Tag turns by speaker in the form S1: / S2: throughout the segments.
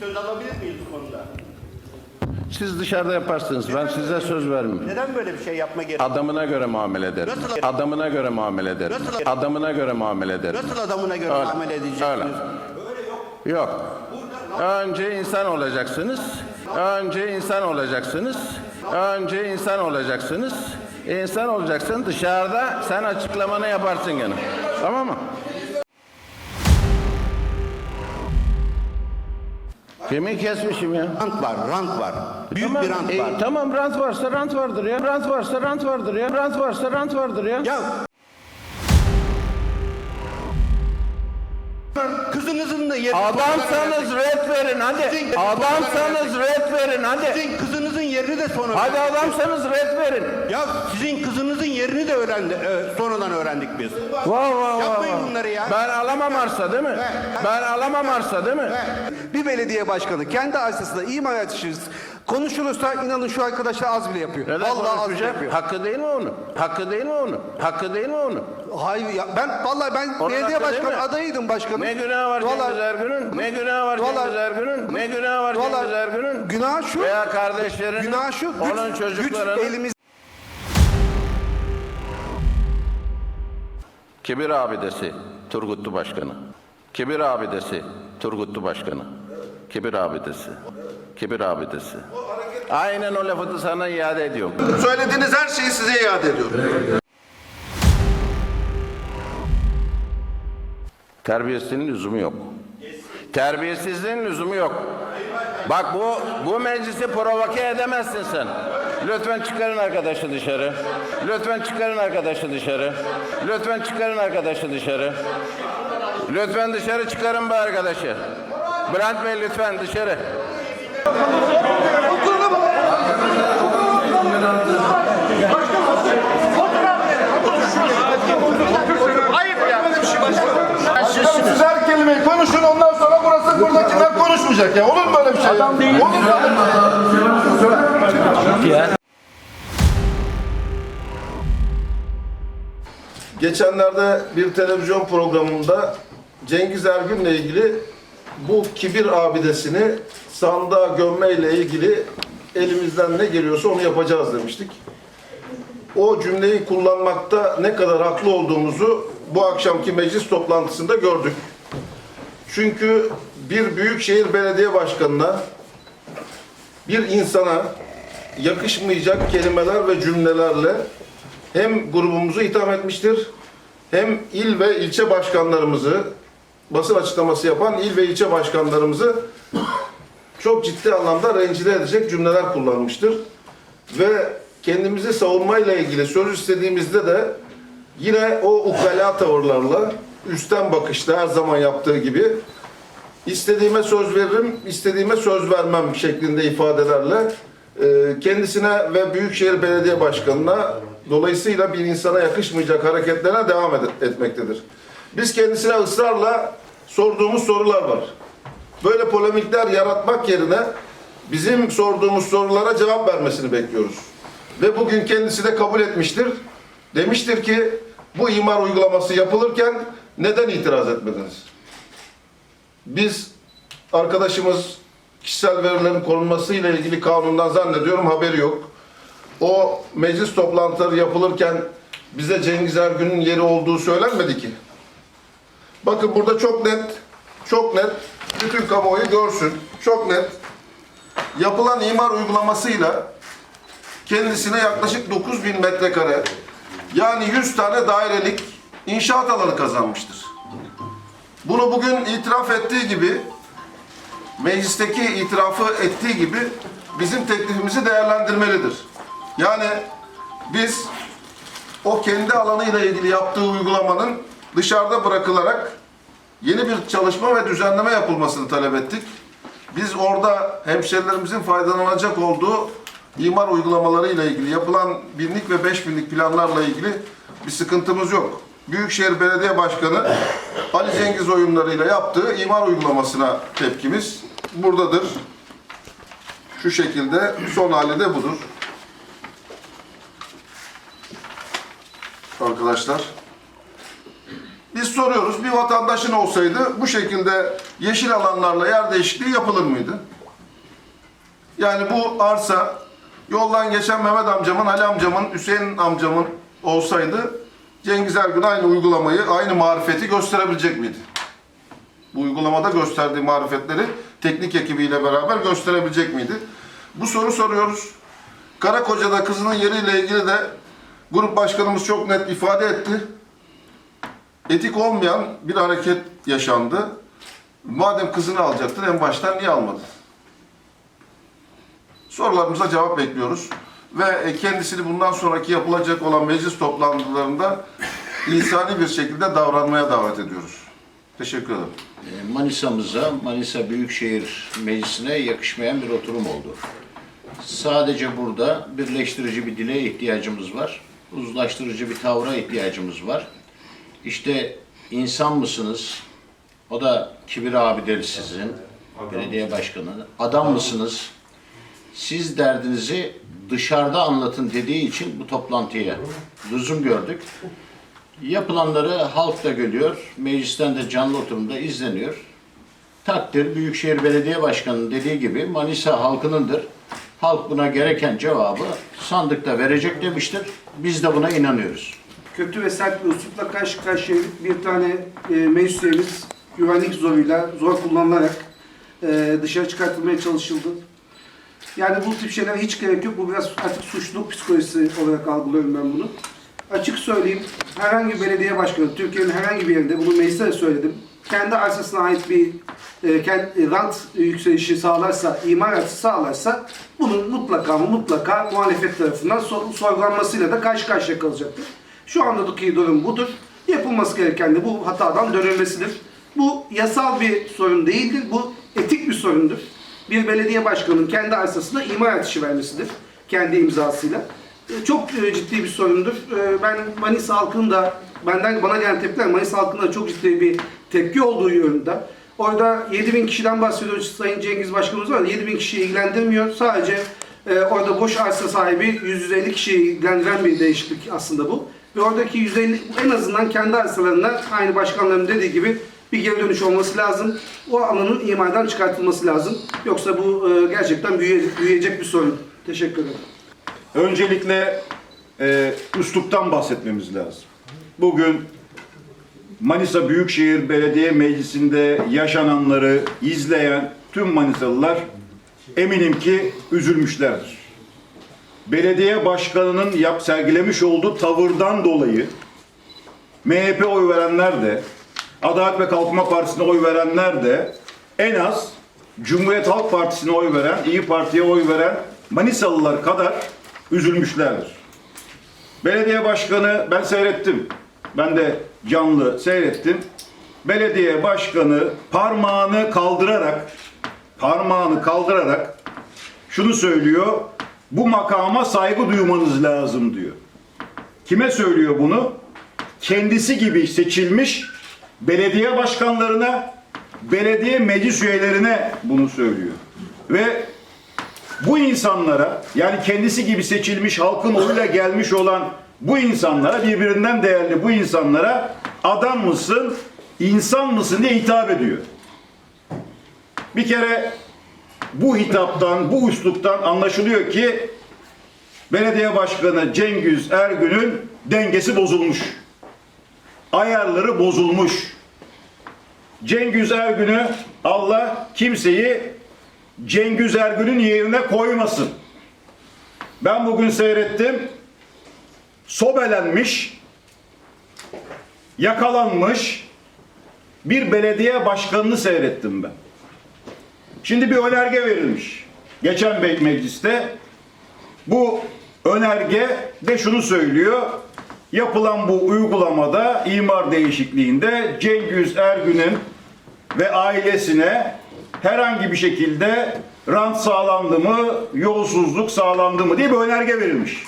S1: Söz alabilir miyiz bu konuda?
S2: Siz dışarıda yaparsınız. Ben size söz vermem.
S1: Neden böyle bir şey yapma gerek?
S2: Adamına göre muamele ederim.
S1: Nasıl?
S2: Adamına göre muamele ederim.
S1: Nasıl?
S2: Adamına göre muamele ederim.
S1: Nasıl adamına göre
S2: Öyle.
S1: muamele edeceksiniz?
S2: Öyle. Yok. Önce insan olacaksınız. Önce insan olacaksınız. Önce insan olacaksınız. İnsan olacaksın. Dışarıda sen açıklamanı yaparsın gene. Tamam mı? Kimi kesmişim ya?
S1: Rant var, rant var. Büyük
S2: Tamam,
S1: bir rant
S2: e,
S1: var.
S2: tamam rant varsa rant vardır ya. Rant varsa rant vardır ya. Rant varsa rant vardır ya.
S1: Ya kızınızın da yeri
S2: Adamsanız red verin hadi. Adamsanız red verin hadi.
S1: Sizin kızınızın yerini de sonra
S2: Hadi adamsanız red verin.
S1: Ya sizin kızınızın yerini de öğrendi, e, sonradan öğrendik biz.
S2: Vah vah vah.
S1: Yapmayın
S2: vah.
S1: bunları ya.
S2: Ben alamam arsa değil mi? Ben alamam arsa değil mi?
S3: Bir belediye başkanı kendi arsasında imar için konuşulursa inanın şu arkadaşlar az bile yapıyor.
S2: Neden
S3: Vallahi az bile yapıyor.
S2: Hakkı değil mi onu? Hakkı değil mi onu? Hakkı değil mi onu?
S3: Hayır ya ben vallahi ben
S2: Onun
S3: belediye başkanı adayıydım başkanım.
S2: Ne günah var
S3: Vallahi-
S2: Cengiz Ergün'ün? Ne günah var
S3: Vallahi-
S2: Cengiz Ergün'ün? Ne günah var
S3: Vallahi-
S2: Cengiz Ergün'ün?
S3: Günah şu.
S2: Veya kardeşlerinin?
S3: Günah şu. Güç,
S2: Onun
S3: güç
S2: çocuklarının?
S3: elimiz
S2: Kibir abidesi Turgutlu Başkanı. Kibir abidesi Turgutlu Başkanı. Kibir abidesi. Kibir abidesi. Aynen o lafı sana iade ediyorum.
S4: Söylediğiniz her şeyi size iade ediyorum.
S2: Terbiyesizliğin lüzumu yok. Terbiyesizliğin lüzumu yok. Bak bu bu meclisi provoke edemezsin sen. Lütfen çıkarın arkadaşı dışarı. Lütfen çıkarın arkadaşı dışarı. Lütfen çıkarın arkadaşı dışarı. Lütfen dışarı çıkarın bu arkadaşı. Bülent Bey lütfen dışarı.
S4: Kelimeyi konuşun ondan sonra burası buradakiler konuşmayacak ya. Olur mu böyle bir şey? Adam değil. Olur mu? Geçenlerde bir televizyon programında Cengiz Ergün'le ilgili bu kibir abidesini sandığa gömmeyle ilgili elimizden ne geliyorsa onu yapacağız demiştik. O cümleyi kullanmakta ne kadar haklı olduğumuzu bu akşamki meclis toplantısında gördük. Çünkü bir büyükşehir belediye başkanına, bir insana yakışmayacak kelimeler ve cümlelerle hem grubumuzu itham etmiştir, hem il ve ilçe başkanlarımızı, basın açıklaması yapan il ve ilçe başkanlarımızı çok ciddi anlamda rencide edecek cümleler kullanmıştır. Ve kendimizi savunmayla ilgili söz istediğimizde de yine o ukala tavırlarla, üstten bakışta her zaman yaptığı gibi istediğime söz veririm, istediğime söz vermem şeklinde ifadelerle e, kendisine ve Büyükşehir Belediye Başkanı'na dolayısıyla bir insana yakışmayacak hareketlerine devam ed- etmektedir. Biz kendisine ısrarla sorduğumuz sorular var. Böyle polemikler yaratmak yerine bizim sorduğumuz sorulara cevap vermesini bekliyoruz. Ve bugün kendisi de kabul etmiştir. Demiştir ki bu imar uygulaması yapılırken neden itiraz etmediniz? Biz arkadaşımız kişisel verilerin korunması ile ilgili kanundan zannediyorum haberi yok. O meclis toplantıları yapılırken bize Cengiz Ergün'ün yeri olduğu söylenmedi ki. Bakın burada çok net, çok net bütün kamuoyu görsün. Çok net. Yapılan imar uygulamasıyla kendisine yaklaşık 9000 metrekare yani 100 tane dairelik inşaat alanı kazanmıştır. Bunu bugün itiraf ettiği gibi meclisteki itirafı ettiği gibi bizim teklifimizi değerlendirmelidir. Yani biz o kendi alanıyla ilgili yaptığı uygulamanın dışarıda bırakılarak yeni bir çalışma ve düzenleme yapılmasını talep ettik. Biz orada hemşerilerimizin faydalanacak olduğu imar uygulamalarıyla ilgili yapılan binlik ve beş binlik planlarla ilgili bir sıkıntımız yok. Büyükşehir Belediye Başkanı Ali Cengiz oyunlarıyla yaptığı imar uygulamasına tepkimiz buradadır. Şu şekilde son hali de budur. Arkadaşlar. Biz soruyoruz bir vatandaşın olsaydı bu şekilde yeşil alanlarla yer değişikliği yapılır mıydı? Yani bu arsa yoldan geçen Mehmet amcamın, Ali amcamın, Hüseyin amcamın olsaydı Cengiz Ergün aynı uygulamayı, aynı marifeti gösterebilecek miydi? Bu uygulamada gösterdiği marifetleri teknik ekibiyle beraber gösterebilecek miydi? Bu soru soruyoruz. Karakoca'da kızının yeriyle ilgili de grup başkanımız çok net ifade etti. Etik olmayan bir hareket yaşandı. Madem kızını alacaktın en baştan niye almadın? Sorularımıza cevap bekliyoruz. Ve e, kendisini bundan sonraki yapılacak olan meclis toplantılarında insani bir şekilde davranmaya davet ediyoruz. Teşekkür ederim.
S5: E, Manisa'mıza, Manisa Büyükşehir Meclisi'ne yakışmayan bir oturum oldu. Sadece burada birleştirici bir dile ihtiyacımız var. Uzlaştırıcı bir tavra ihtiyacımız var. İşte insan mısınız? O da Kibir abideli sizin, belediye başkanı. Adam mısınız? Siz derdinizi dışarıda anlatın dediği için bu toplantıya lüzum gördük. Yapılanları halk da görüyor, meclisten de canlı oturumda izleniyor. Takdir Büyükşehir Belediye Başkanı'nın dediği gibi Manisa halkınındır. Halk buna gereken cevabı sandıkta verecek demiştir. Biz de buna inanıyoruz.
S3: Kötü ve sert bir üslupla karşı karşıyaydık. Bir tane e, meclis güvenlik zoruyla, zor kullanılarak e, dışarı çıkartılmaya çalışıldı. Yani bu tip şeyler hiç gerek yok. Bu biraz artık suçluluk psikolojisi olarak algılıyorum ben bunu. Açık söyleyeyim, herhangi bir belediye başkanı, Türkiye'nin herhangi bir yerinde, bunu meclise de söyledim, kendi arsasına ait bir e, kendi, rant yükselişi sağlarsa, imar artısı sağlarsa bunun mutlaka mutlaka muhalefet tarafından sor- sorgulanmasıyla da karşı karşıya kalacaktır. Şu andaki durum budur. Yapılması gereken de bu hatadan dönülmesidir. Bu yasal bir sorun değildir. Bu etik bir sorundur. Bir belediye başkanının kendi arsasına imar artışı vermesidir. Kendi imzasıyla. E, Çok e, ciddi bir sorundur. E, Ben Manisa halkının da benden bana gelen tepkiler Manisa halkının da çok ciddi bir tepki olduğu yönünde. Orada 7000 kişiden bahsediyoruz Sayın Cengiz Başkanımız var. 7000 kişiyi ilgilendirmiyor. Sadece e, orada boş arsa sahibi 150 kişiyi ilgilendiren bir değişiklik aslında bu. Ve oradaki 150 en azından kendi arsalarına aynı başkanların dediği gibi bir geri dönüş olması lazım. O alanın imardan çıkartılması lazım. Yoksa bu e, gerçekten büyüyecek, büyüyecek bir sorun. Teşekkür ederim.
S6: Öncelikle e, üsluptan bahsetmemiz lazım. Bugün Manisa Büyükşehir Belediye Meclisi'nde yaşananları izleyen tüm Manisalılar eminim ki üzülmüşlerdir. Belediye başkanının yap sergilemiş olduğu tavırdan dolayı MHP oy verenler de Adalet ve Kalkınma Partisi'ne oy verenler de en az Cumhuriyet Halk Partisi'ne oy veren, İyi Parti'ye oy veren Manisalılar kadar üzülmüşlerdir. Belediye başkanı ben seyrettim. Ben de canlı seyrettim. Belediye başkanı parmağını kaldırarak parmağını kaldırarak şunu söylüyor. Bu makama saygı duymanız lazım diyor. Kime söylüyor bunu? Kendisi gibi seçilmiş belediye başkanlarına, belediye meclis üyelerine bunu söylüyor. Ve bu insanlara yani kendisi gibi seçilmiş halkın oyuyla gelmiş olan bu insanlara birbirinden değerli bu insanlara adam mısın, insan mısın diye hitap ediyor. Bir kere bu hitaptan, bu üsluptan anlaşılıyor ki belediye başkanı Cengiz Ergün'ün dengesi bozulmuş. Ayarları bozulmuş. Cengiz Ergün'ü Allah kimseyi Cengiz Ergün'ün yerine koymasın. Ben bugün seyrettim. Sobelenmiş, yakalanmış bir belediye başkanını seyrettim ben. Şimdi bir önerge verilmiş. Geçen mecliste bu önerge de şunu söylüyor. Yapılan bu uygulamada imar değişikliğinde Cengiz Ergün'ün ve ailesine herhangi bir şekilde rant sağlandı mı, yolsuzluk sağlandı mı diye bir önerge verilmiş.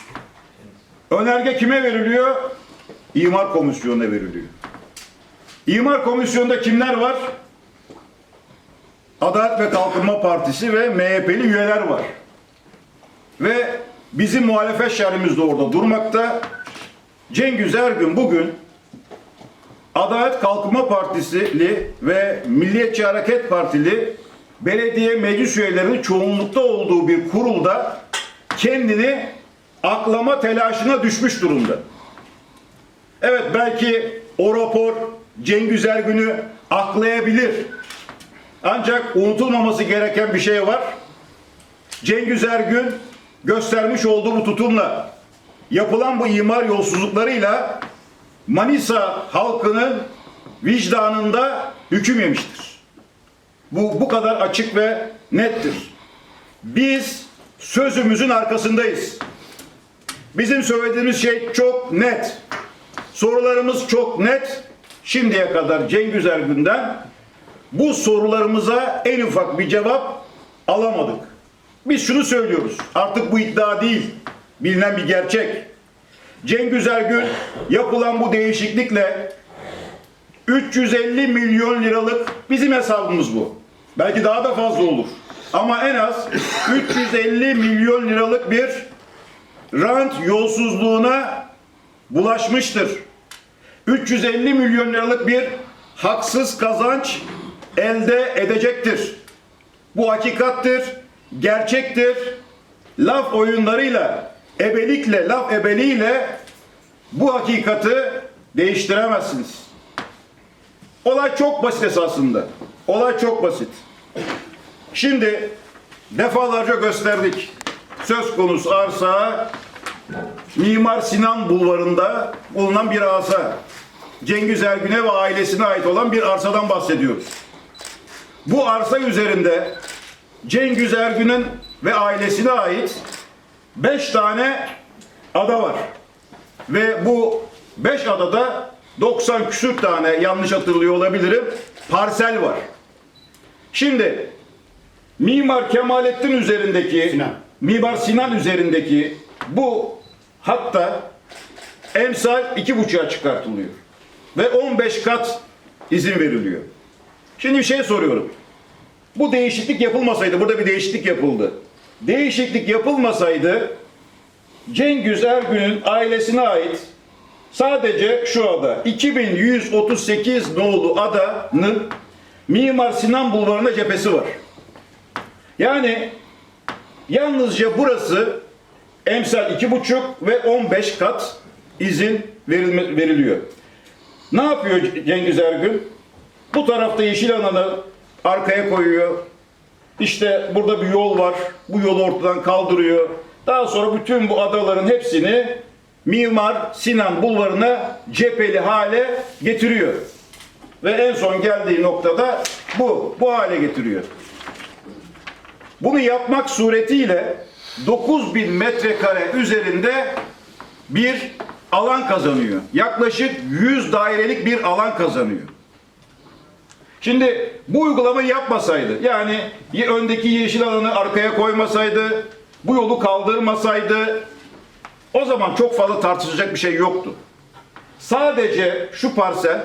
S6: Önerge kime veriliyor? İmar Komisyonu'na veriliyor. İmar Komisyonu'nda kimler var? Adalet ve Kalkınma Partisi ve MHP'li üyeler var. Ve bizim muhalefet şerhimiz de orada durmakta. Cengiz Ergün bugün Adalet Kalkınma Partisi'li ve Milliyetçi Hareket Partili belediye meclis üyelerinin çoğunlukta olduğu bir kurulda kendini aklama telaşına düşmüş durumda. Evet belki o rapor Cengiz Ergün'ü aklayabilir. Ancak unutulmaması gereken bir şey var. Cengiz Ergün göstermiş olduğu bu tutumla yapılan bu imar yolsuzluklarıyla Manisa halkının vicdanında hüküm yemiştir. Bu bu kadar açık ve nettir. Biz sözümüzün arkasındayız. Bizim söylediğimiz şey çok net. Sorularımız çok net. Şimdiye kadar Cengiz Ergün'den bu sorularımıza en ufak bir cevap alamadık. Biz şunu söylüyoruz. Artık bu iddia değil. Bilinen bir gerçek. Cengiz Ergün yapılan bu değişiklikle 350 milyon liralık bizim hesabımız bu. Belki daha da fazla olur. Ama en az 350 milyon liralık bir rant yolsuzluğuna bulaşmıştır. 350 milyon liralık bir haksız kazanç elde edecektir. Bu hakikattir, gerçektir. Laf oyunlarıyla, ebelikle, laf ebeliğiyle bu hakikati değiştiremezsiniz. Olay çok basit esasında. Olay çok basit. Şimdi defalarca gösterdik. Söz konusu arsa Mimar Sinan Bulvarı'nda bulunan bir arsa. Cengiz Ergün'e ve ailesine ait olan bir arsadan bahsediyoruz. Bu arsa üzerinde Cengiz Ergün'ün ve ailesine ait 5 tane ada var. Ve bu 5 adada 90 küsür tane yanlış hatırlıyor olabilirim parsel var. Şimdi Mimar Kemalettin üzerindeki
S1: Sinan.
S6: Mimar Sinan üzerindeki bu hatta emsal iki buçuğa çıkartılıyor. Ve 15 kat izin veriliyor. Şimdi bir şey soruyorum. Bu değişiklik yapılmasaydı, burada bir değişiklik yapıldı. Değişiklik yapılmasaydı Cengiz Ergün'ün ailesine ait sadece şu ada 2138 nolu adanın Mimar Sinan Bulvarı'na cephesi var. Yani yalnızca burası emsal iki buçuk ve 15 kat izin verilme, veriliyor. Ne yapıyor Cengiz Ergün? Bu tarafta yeşil alanı arkaya koyuyor. İşte burada bir yol var. Bu yolu ortadan kaldırıyor. Daha sonra bütün bu adaların hepsini Mimar Sinan Bulvarı'na cepheli hale getiriyor. Ve en son geldiği noktada bu. Bu hale getiriyor. Bunu yapmak suretiyle 9000 metrekare üzerinde bir alan kazanıyor. Yaklaşık 100 dairelik bir alan kazanıyor. Şimdi bu uygulamayı yapmasaydı, yani öndeki yeşil alanı arkaya koymasaydı, bu yolu kaldırmasaydı, o zaman çok fazla tartışacak bir şey yoktu. Sadece şu parsel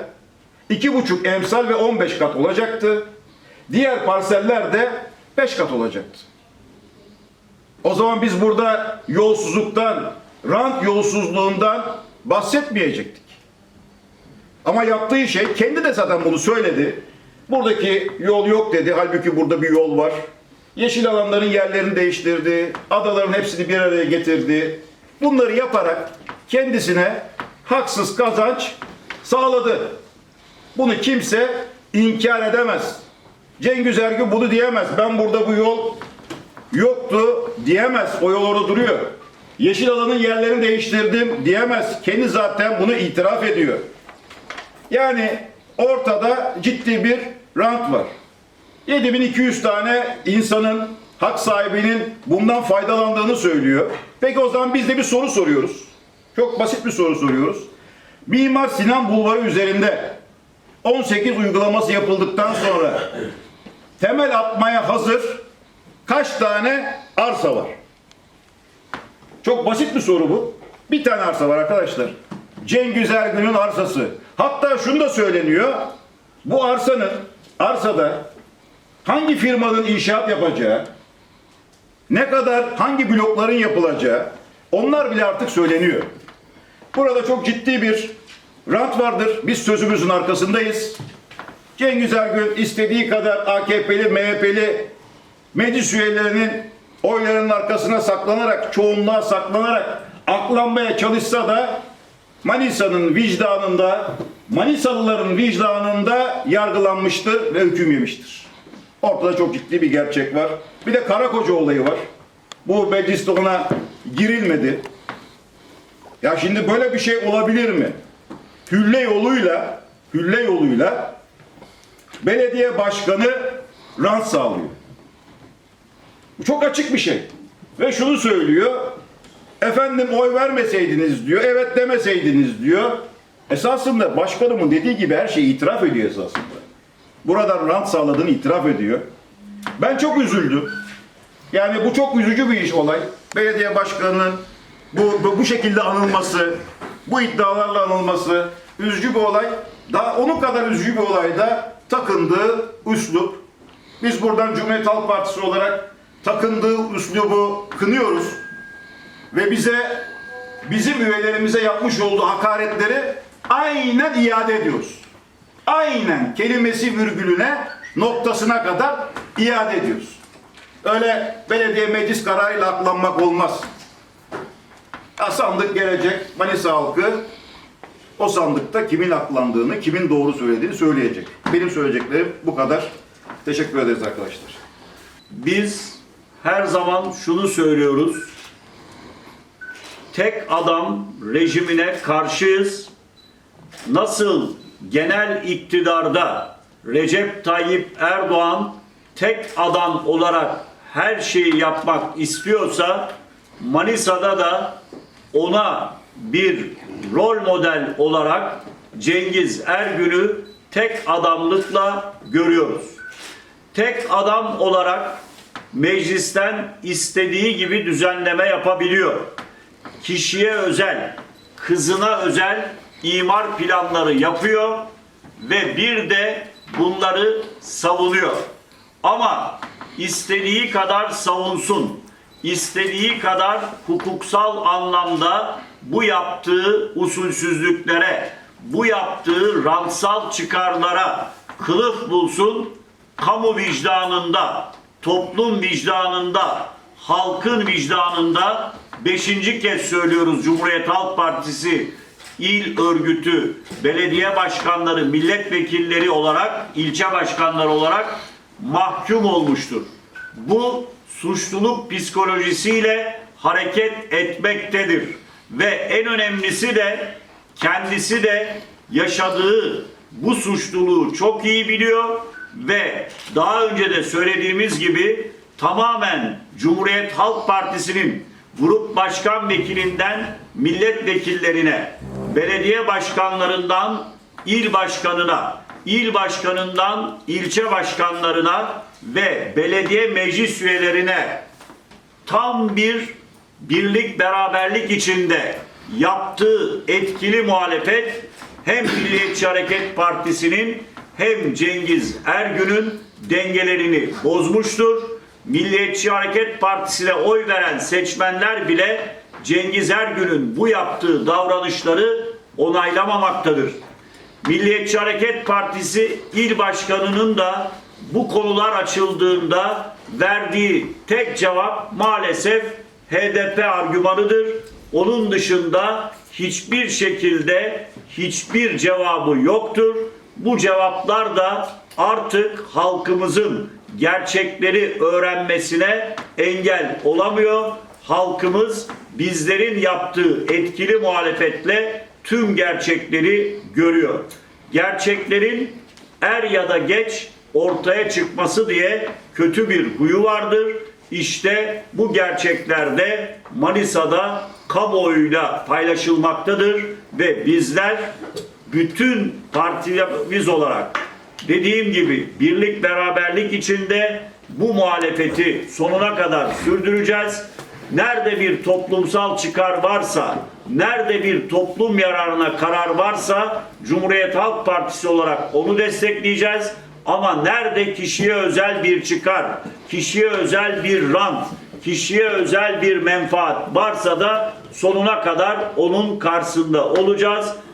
S6: iki buçuk emsal ve 15 kat olacaktı. Diğer parseller de 5 kat olacaktı. O zaman biz burada yolsuzluktan, rant yolsuzluğundan bahsetmeyecektik. Ama yaptığı şey, kendi de zaten bunu söyledi. Buradaki yol yok dedi, halbuki burada bir yol var. Yeşil alanların yerlerini değiştirdi, adaların hepsini bir araya getirdi. Bunları yaparak kendisine haksız kazanç sağladı. Bunu kimse inkar edemez. Cengiz Ergün bunu diyemez. Ben burada bu yol yoktu diyemez. O yol orada duruyor. Yeşil alanın yerlerini değiştirdim diyemez. Kendi zaten bunu itiraf ediyor. Yani ortada ciddi bir rant var. 7200 tane insanın, hak sahibinin bundan faydalandığını söylüyor. Peki o zaman biz de bir soru soruyoruz. Çok basit bir soru soruyoruz. Mimar Sinan Bulvarı üzerinde 18 uygulaması yapıldıktan sonra temel atmaya hazır kaç tane arsa var? Çok basit bir soru bu. Bir tane arsa var arkadaşlar. Cengiz Ergün'ün arsası. Hatta şunu da söyleniyor. Bu arsanın, arsada hangi firmanın inşaat yapacağı, ne kadar hangi blokların yapılacağı onlar bile artık söyleniyor. Burada çok ciddi bir Rant vardır. Biz sözümüzün arkasındayız. Cengiz Ergün istediği kadar AKP'li, MHP'li meclis üyelerinin oylarının arkasına saklanarak, çoğunluğa saklanarak aklanmaya çalışsa da Manisa'nın vicdanında, Manisalıların vicdanında yargılanmıştır ve hüküm yemiştir. Ortada çok ciddi bir gerçek var. Bir de Karakoca olayı var. Bu mecliste ona girilmedi. Ya şimdi böyle bir şey olabilir mi? Hülle yoluyla, hülle yoluyla belediye başkanı rant sağlıyor. Bu çok açık bir şey. Ve şunu söylüyor. Efendim oy vermeseydiniz diyor. Evet demeseydiniz diyor. Esasında başkanımın dediği gibi her şeyi itiraf ediyor esasında. Buradan rant sağladığını itiraf ediyor. Ben çok üzüldüm. Yani bu çok üzücü bir iş olay. Belediye başkanının bu, bu, bu şekilde anılması, bu iddialarla anılması üzücü bir olay. Daha onun kadar üzücü bir olayda takındığı üslup. Biz buradan Cumhuriyet Halk Partisi olarak takındığı üslubu kınıyoruz. Ve bize, bizim üyelerimize yapmış olduğu hakaretleri aynen iade ediyoruz. Aynen kelimesi virgülüne, noktasına kadar iade ediyoruz. Öyle belediye meclis kararıyla aklanmak olmaz. Ya sandık gelecek, Manisa halkı o sandıkta kimin aklandığını, kimin doğru söylediğini söyleyecek. Benim söyleyeceklerim bu kadar. Teşekkür ederiz arkadaşlar.
S7: Biz her zaman şunu söylüyoruz. Tek adam rejimine karşıyız. Nasıl genel iktidarda Recep Tayyip Erdoğan tek adam olarak her şeyi yapmak istiyorsa Manisa'da da ona bir rol model olarak Cengiz Ergün'ü tek adamlıkla görüyoruz tek adam olarak meclisten istediği gibi düzenleme yapabiliyor. Kişiye özel, kızına özel imar planları yapıyor ve bir de bunları savunuyor. Ama istediği kadar savunsun, istediği kadar hukuksal anlamda bu yaptığı usulsüzlüklere, bu yaptığı rantsal çıkarlara kılıf bulsun, kamu vicdanında, toplum vicdanında, halkın vicdanında beşinci kez söylüyoruz Cumhuriyet Halk Partisi il örgütü, belediye başkanları, milletvekilleri olarak, ilçe başkanları olarak mahkum olmuştur. Bu suçluluk psikolojisiyle hareket etmektedir. Ve en önemlisi de kendisi de yaşadığı bu suçluluğu çok iyi biliyor ve daha önce de söylediğimiz gibi tamamen Cumhuriyet Halk Partisi'nin grup başkan vekilinden milletvekillerine, belediye başkanlarından il başkanına, il başkanından ilçe başkanlarına ve belediye meclis üyelerine tam bir birlik beraberlik içinde yaptığı etkili muhalefet hem Milliyetçi Hareket Partisi'nin hem Cengiz Ergün'ün dengelerini bozmuştur. Milliyetçi Hareket Partisi'ne oy veren seçmenler bile Cengiz Ergün'ün bu yaptığı davranışları onaylamamaktadır. Milliyetçi Hareket Partisi il başkanının da bu konular açıldığında verdiği tek cevap maalesef HDP argümanıdır. Onun dışında hiçbir şekilde hiçbir cevabı yoktur. Bu cevaplar da artık halkımızın gerçekleri öğrenmesine engel olamıyor. Halkımız bizlerin yaptığı etkili muhalefetle tüm gerçekleri görüyor. Gerçeklerin er ya da geç ortaya çıkması diye kötü bir huyu vardır. İşte bu gerçekler de Manisa'da kamuoyuyla paylaşılmaktadır ve bizler bütün partimiz olarak dediğim gibi birlik beraberlik içinde bu muhalefeti sonuna kadar sürdüreceğiz. Nerede bir toplumsal çıkar varsa, nerede bir toplum yararına karar varsa Cumhuriyet Halk Partisi olarak onu destekleyeceğiz. Ama nerede kişiye özel bir çıkar, kişiye özel bir rant, kişiye özel bir menfaat varsa da sonuna kadar onun karşısında olacağız.